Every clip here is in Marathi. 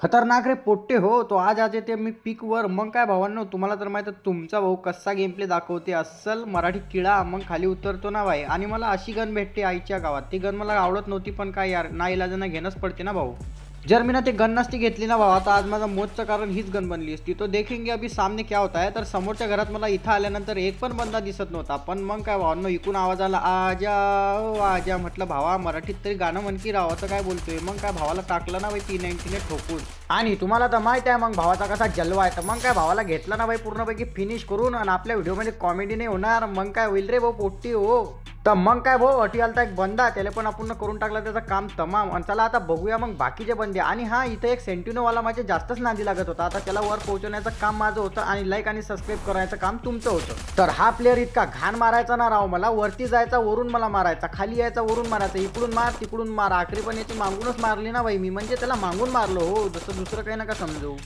खतरनाक रे पोट्टे हो तो आज आज येते मी पिकवर. मग काय भावांनो तुम्हाला तर माहीत तुमचा भाऊ कसा गेम प्ले दाखवते. अस्सल मराठी किडा मग खाली उतरतो ना भाई. आणि मला अशी गन भेटते आईच्या गावात. ती गन मला आवडत नव्हती पण काय यार ना इलाजांना घेणंच पडते ना भाऊ. जर मी ना ते गन नसती घेतली ना भावा आता आज माझा मोजचं कारण हीच गन बनली असती. तो देखेंगे अभी सामने क्या होता है? तर समोरच्या घरात मला इथं आल्यानंतर एक पण बंदा दिसत नव्हता. पण मग काय भावांनो इकून आवाज आला आजा ओ आजा. म्हटलं भावा मराठीत तरी गाणं म्हण की राव असं काय बोलतोय? मग काय भावाला टाकलं ना बाई ती नाईन्टीने ठोकून. आणि तुम्हाला तर माहीत आहे मग भावाचा कसा जलवा आहे. तर मग काय भावाला घेतला ना बाई पूर्णपैकी फिनिश करून आणि आपल्या व्हिडिओमध्ये कॉमेडी नाही होणार. मग काय होईल रे भाऊ पोट्टी हो. तर मग काय भाऊ अटी आलता एक बंदा त्याला पण आपण करून टाकला त्याचं काम तमाम. आणि चला आता बघूया मग बाकीचे बंदे. आणि हा इथं एक सेंटिनोवाला माझे जास्तच नादी लागत होता. आता त्याला वर पोहोचवण्याचं काम माझं होतं आणि लाईक आणि सबस्क्राईब करायचं काम तुमचं होतं. तर हा प्लेअर इतका घाण मारायचा ना राव. मला वरती जायचा वरून मला मारायचा खाली यायचा वरून मारायचा. इकडून मार तिकडून मार. आखरी पण याची मागूनच मारली ना बाई मी. म्हणजे त्याला मागून मारलो हो. जसं दुसरं काही नका समजू.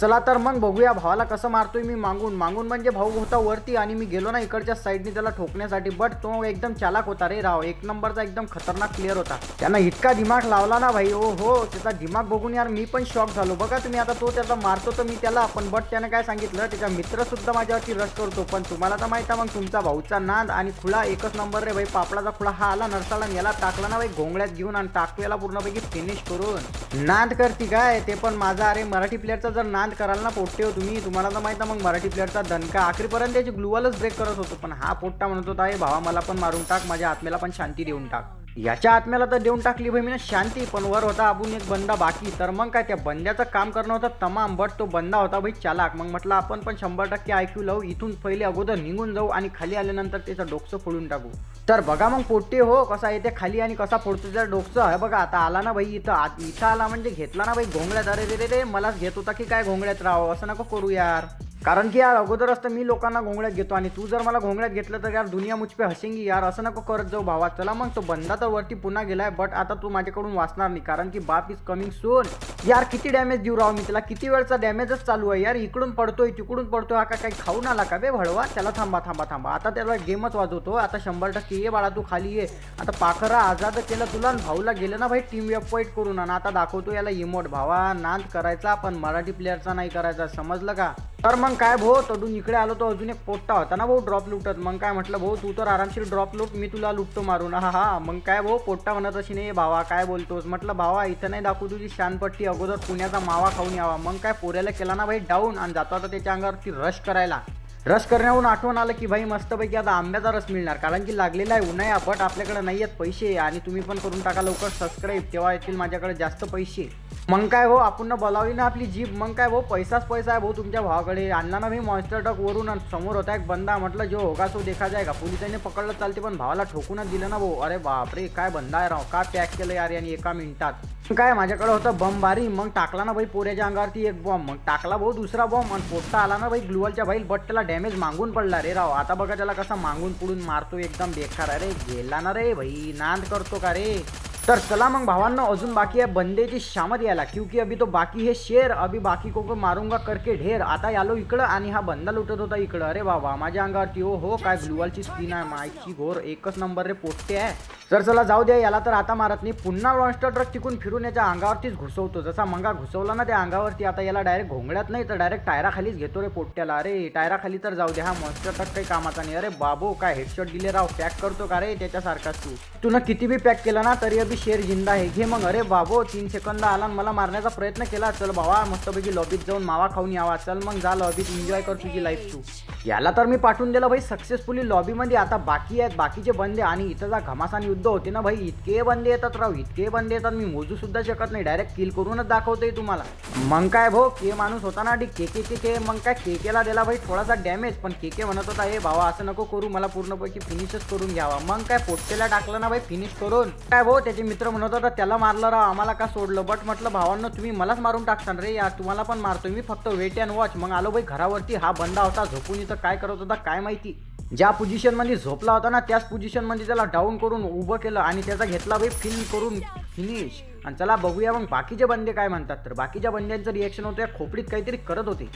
चला तर मग बघूया भावाला कसं मारतोय मी मागून. मागून म्हणजे भाऊ होता वरती आणि मी गेलो ना इकडच्या साईडने त्याला ठोकण्यासाठी. बट तो एकदम चालाक होता रे राव. एक नंबरचा एकदम खतरनाक प्लेअर होता. त्यानं इतका दिमाग लावला ना भाई. ओ हो त्याचा दिमाग बघून यार मी पण शॉक झालो. बघा तुम्ही आता तो त्याचा मारतो तर मी त्याला पण. बट त्यानं काय सांगितलं? त्याचा मित्र सुद्धा माझ्यावरती रश करतो. पण तुम्हाला तर माहिती आहे मग तुमचा भाऊचा नाद आणि खुळा एकच नंबर रे भाई. पापडाचा खुळा हा आला नरसाला आणि याला टाकला ना भाई. घोंगड्यात घेऊन आणि टाकतो याला पूर्णपैकी फिनिश करून. नाद करती काय? ते पण माझा. अरे मराठी प्लेअरचा जर नाद कराल ना पोट्टे हो तुम्ही. तुम्हाला तर माहिती आहे मग मराठी प्लेअरचा दणका. आखरीपर्यंत त्याची ग्लुवालच ब्रेक करत होतो पण हा पोट्टा म्हणत होता "ए भावा मला पण मारून टाक माझ्या आत्म्याला पण शांती देऊन टाक. याच्या आत्म्याला तर देऊन टाकली भाई मी शांती पण वर होता अजून एक बंदा बाकी. तर मग काय त्या बंद्याचं काम करणं होतं तमाम बट तो बंदा होता भाई चालाक. मग म्हटलं आपण पण शंभर टक्के ऐकू लावू. इथून पहिले अगोदर निघून जाऊ आणि खाली आल्यानंतर त्याचं डोकसं फोडून टाकू. तर बघा मग पोट्टे हो कसा येते खाली आणि कसा फोडतो त्या डोकं आहे बघा आता आला ना भाई इथं आत इथं आला म्हणजे घेतला ना भाई घोंगड्यात. अरे रे रे मलाच घेत होता की काय घोंगड्यात राव? असं नको करू यार. कारण की यार अगोदर असतं मी लोकांना घोंगड्यात घेतो आणि तू जर मला घोंगड्यात घेतलं तर यार दुनिया मुचपे हसेंगी यार असं नको करत जाऊ भावा. चला मग तो बंदा तर वरती पुन्हा गेलाय बट आता तू माझ्याकडून वाचणार नाही कारण की बाप इज कमिंग सून यार किती डॅमेज देऊ राव मी त्याला किती वेळचा डॅमेजच चालू आहे यार? इकडून पडतोय तिकडून पडतोय हा का काही खाऊन आला का बे भडवा? त्याला थांबा थांबा थांबा. आता त्याला गेमच वाजवतो. आता शंभर टक्के ये बाळा तू खाली ये. आता पाखरा आझाद केलं तुला भाऊला गेलं ना भाई टीम वेब फाईट करून आणि. आता दाखवतो याला इमोट भावा नांद करायचा पण मराठी प्लेअरचा नाही करायचा. समजलं का? तर मग काय भाऊ? तडून इकडे आलो तो अजून एक पोट्टा होता ना भाऊ ड्रॉप लुटत मग काय म्हटलं भाऊ तू तर आरामशीर ड्रॉप लुट मी तुला लुटतो मारून. हा हा. मग काय भाऊ? पोट्टा म्हणत अशी नाही भावा. काय बोलतोस? म्हटलं भावा इथं नाही दाखवू तुझी शानपट्टी अगोदर पुण्याचा मावा खाऊन यावा. मग काय पोऱ्याला केला ना भाई? डाऊन आणि जातो आता त्याच्या अंगावरती रश करायला. रस करण्याहून आठवण आलं की भाई मस्तपैकी आता आंब्याचा रस मिळणार. कारण की लागलेला आहे उन्हाळ्या बट आपल्याकडे नाही आहेत पैसे आणि तुम्ही पण करून टाका लवकर. सबस्क्राईब तेव्हा येतील माझ्याकडे जास्त पैसे. मग काय हो आपण बोलावली ना आपली जीप मग काय भाऊ पैसाच पैसा आहे भाऊ तुमच्या भावाकडे. आणला ना मी मॉन्स्टर ट्रक वरून आणि समोर होता. एक बंदा म्हटलं जो होगा सो देखा जायगा पोलिसांनी पकडलं चालते पण भावाला ठोकूनच दिलं ना भाऊ. अरे बापरे काय बंदा आहे राव. का पॅक केलं यार यांनी एका मिनिटात? काय माझ्याकडे होतं बम बारी. मग टाकला ना भाई पोऱ्याच्या अंगावरती एक बॉम्ब. मग टाकला भाऊ दुसरा बॉम्ब आणि पोट्टा आला ना भाई ग्लुअलच्या भाई बट त्याला डॅमेज मागून पडला रे राव. आता बघा त्याला कसा मागून पुढून मारतो एकदम बेकार. अरे गेला ना रे भाई. नांद करतो का रे? तर चला मग भावांना अजून बाकी आहे बंदेची शामत यायला क्योंकि अभी तो बाकी हे शेर अभी बाकी को को मारूंगा करके ढेर. आता यालो इकडं आणि हा बंदा लुटत होता इकडं. अरे बाबा माझ्या अंगावरती ओ हो काय ग्लुवालची स्किन आहे मायची घोर एकच नंबर रे पोट्टे आहे. तर चला जाऊ द्या याला तर आता मारत नाही. पुन्हा मॉन्स्टर ट्रक टिकून फिरून याच्या अंगावरतीच घुसवतो. जसा मंगा घुसवला ना त्या अंगावरती आता याला डायरेक्ट घोंगड्यात नाही तर डायरेक्ट टायराखालीच घेतो रे पोट्ट्याला. अरे टायराखाली तर जाऊ दे हा मॉन्स्टर ट्रक काही कामाचा नाही. अरे बाबो काय हेडशॉट दिले राव पॅक करतो का रे त्याच्यासारखाच तू? तुला किती बी पॅक केला ना तरी बी शेर जिंदा आहे. घे मग. अरे बाबो तीन सेकंद आला आणि मला मारण्याचा प्रयत्न केला. चल भावा मस्तपैकी लॉबीत जाऊन मावा खाऊन यावा. चल मग जा लॉबीत एन्जॉय कर तुझी लाईफ तू. याला तर मी पाठवून दिलं भाई. सक्सेसफुली लॉबीमध्ये आता बाकी आहेत. बाकीचे बंदे आणि इथं जा. घमासान युद्ध होते ना भाई. इतके बंदे येतात राव. इतके बंदे येतात. मी मोजू सुद्धा शकत नाही. डायरेक्ट किल करूनच दाखवतोय तुम्हाला. मग काय भाऊ के माणूस होता ना के के के के. मग काय के केला दिला भाई. थोडासा डॅमेज पण के के म्हणत होता हे भावा असं नको करू. मला पूर्णपैकी फिनिशच करून घ्यावा. मग काय पोट्टेला टाकलं ना भाई? फिनिश करून. काय भाऊ त्याचे मित्र म्हणत होता त्याला मारलं राव आम्हाला का सोडलं? बट म्हटलं भावांना तुम्ही मलाच मारून टाकसान रे यार तुम्हाला पण मारतो. मी फक्त वेट अँड वॉच मग आलो भाई घरावरती हा बंदा होता झोपून इथं काय करत होता काय माहिती? ज्या पोझिशनमध्ये झोपला होता ना त्याच पोझिशनमध्ये त्याला डाऊन करून उभं केलं आणि त्याचा घेतला भाई फिल करून फिनिश आणि चला बघूया मग बाकीचे बंदे काय म्हणतात. तर बाकीच्या बंद्यांचं रिॲक्शन होतं या खोपडीत काहीतरी करत होते.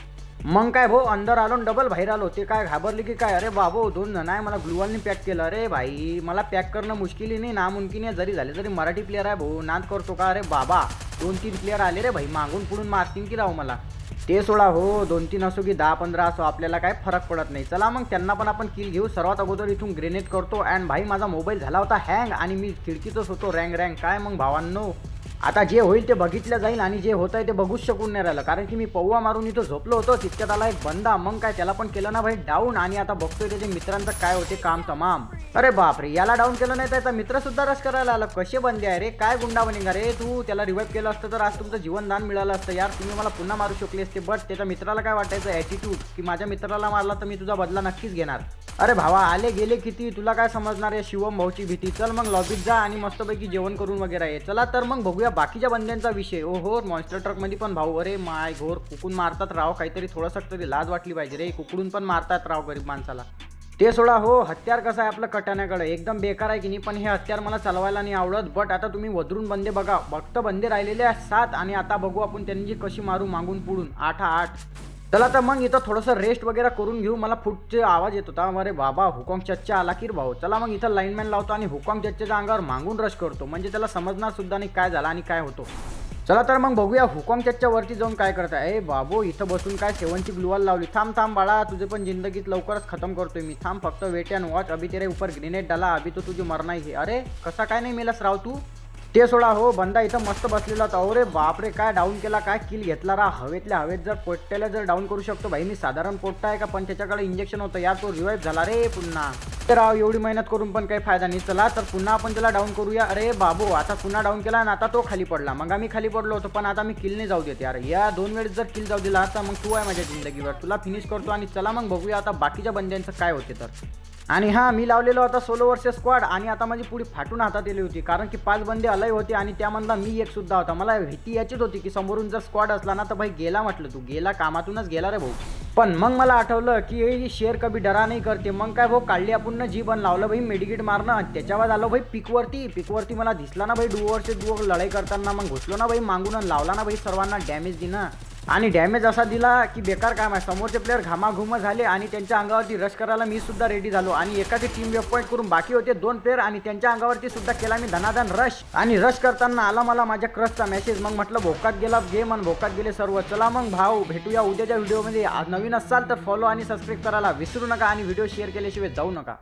मग काय भाऊ अंदर आलो डबल बाहेर आलो. ते काय घाबरले की काय? अरे बाबो दोन जण आहे मला ग्लुवालनी पॅक केलं. अरे भाई मला पॅक करणं मुश्किली नाही. नामुमकिन आहे जरी झाले तरी मराठी प्लेअर आहे भाऊ. नाद करतो का? अरे बाबा दोन तीन प्लेअर आले रे भाई. मागून पुढून मारतील की राहू मला? ते सोडा हो दोन तीन असो की दहा पंधरा असो आपल्याला काय फरक पडत नाही. चला मग त्यांना पण आपण किल घेऊ. सर्वात अगोदर इथून ग्रेनेड करतो. अँड भाई माझा मोबाईल झाला होता. हँग आणि मी खिडकीतच होतो. रँग रँग काय मग भावांनो? आता जे होईल ते बघितलं जाईल आणि जे होत आहे ते बघूच शकून नाही राहिलं. कारण की मी पौवा मारून इथं झोपलो होतो तितक्यात आला एक बंदा मग काय त्याला पण केलं ना भाई डाऊन आणि आता बघतोय त्याच्या मित्रांचं काय होते काम तमाम. अरे बापरे याला डाऊन केलं नाही तर त्याचा मित्र सुद्धा रस करायला आला. कसे बंदे आहे रे काय गुंडा बनिंग रे? तू त्याला रिवाईव्ह केलं असतं तर आज तुमचं जीवनदान मिळालं असतं. यार तुम्ही मला पुन्हा मारू शकले असते बट त्याच्या मित्राला काय वाटायचं? ॲटिट्यूड की माझ्या मित्राला मारला तर मी तुझा बदला नक्कीच घेणार. अरे भावा आले गेले किती? तुला काय समजणार आहे? शिवम भाऊची भीती. चल मग लॉबीत जा आणि मस्तपैकी जेवण करून वगैरे ये. चला तर मग बघूया बाकीच्या बंद्यांचा विषय. ओ हो मॉन्स्टर ट्रकमध्ये पण भाऊ. अरे माय घोर कुकून मारतात राव. काहीतरी थोडंसं तरी लाज वाटली पाहिजे रे. कुकडून पण मारतात राव गरीब माणसाला. ते सोडा हो हत्यार कसं आहे आपलं कटाण्याकडे? एकदम बेकार आहे की नाही पण हे हत्यार मला चालवायला नाही आवडत. बट आता तुम्ही वधरून बंदे बघा. फक्त बंदे राहिलेले आहेत सात आणि आता बघू आपण त्यांची कशी मारू मागून पुढून. आठ आठ. चला तर मग इथं थोडंसं रेस्ट वगैरे करून घेऊ. मला फुटचे आवाज येत होता. अरे बाबा हुकॉंग चच्चा आला की भाऊ? चला मग इथं लाईनमॅन लावतो आणि हुकॉंग चच्च्याच्या अंगावर मागून रश करतो. म्हणजे त्याला समजणार सुद्धा नाही काय झालं आणि काय होतो. चला तर मग बघूया हुकॉंग चच्च्या वरती जाऊन काय करताय. ए बाबो इथं बसून काय सेवनची ग्लुवाल लावली? थांब थांब बाळा तुझे पण जिंदगीत लवकरच खतम करतोय मी. थांब फक्त वेट अँड वॉच अभि तेरे ऊपर ग्रेनेड डाला. अभि तो तुझी मरणार आहे. अरे कसा काय नाही मेलास राव तू? ते सोडा हो बंदा इथं मस्त बसलेला होता. अरे बापरे काय डाऊन केला काय किल घेतला रा. हवेतल्या हवेत जर पोट्ट्याला जर डाऊन करू शकतो भाई मी साधारण पोट्टा आहे का? पण त्याच्याकडे इंजेक्शन होतं यार तो रिवाईव्ह झाला रे पुन्हा. तर राव एवढी मेहनत करून पण काही फायदा नाही. चला तर पुन्हा आपण त्याला डाऊन करूया. अरे बाबू आता पुन्हा डाऊन केला आणि आता तो खाली पडला. मग आम्ही खाली पडलो होतो पण आता मी किल नाही जाऊ देत यार. या दोन वेळेस जर किल जाऊ दिला असता मग तू आहे माझ्या जिंदगीवर. तुला फिनिश करतो आणि चला मग बघूया आता बाकीच्या बंद्यांचं काय होते तर. आणि हां मी लावलेला होता सोलो वर्सेस स्क्वॉड आणि आता माझी पुढे फाटून हातात आली होती. कारण की पाच बंदे अलय होते आणि त्यामधला मी एक सुद्धा होता. मला भीती याचीच होती की समोरून जर स्क्वाड असला ना तर भाई गेला म्हटलं तू. गेला कामातूनच गेला रे भाऊ. पण मग मला आठवलं की हे शेअर कभी डरा नाही करते. मग काय भाऊ काढली आपण जी बन लावलं भाई मेडिकेट मारणं आणि त्याच्यावर आलो भाई पिकवरती पिकवरती मला दिसला ना भाई डुओवरचे डुओ लढाई करताना. मग घुसलो ना भाई मागून लावला ना भाई सर्वांना डॅमेज दिना आणि डॅमेज असा दिला की बेकार काम आहे. समोरचे प्लेअर घामाघुम झाले आणि त्यांच्या अंगावरती रश करायला मी सुद्धा रेडी झालो. आणि एकाची टीम वेब पॉईंट करून बाकी होते दोन प्लेअर आणि त्यांच्या अंगावरती सुद्धा केला मी धनाधन रश आणि रश करताना आला मला माझ्या क्रशचा मेसेज मग म्हटलं भोकात गेला गेम आणि भोकात गेले सर्व. चला मग भाऊ भेटूया उद्याच्या व्हिडिओमध्ये आज नवीन असाल तर फॉलो आणि सबस्क्राईब करायला विसरू नका आणि व्हिडिओ शेअर केल्याशिवाय जाऊ नका.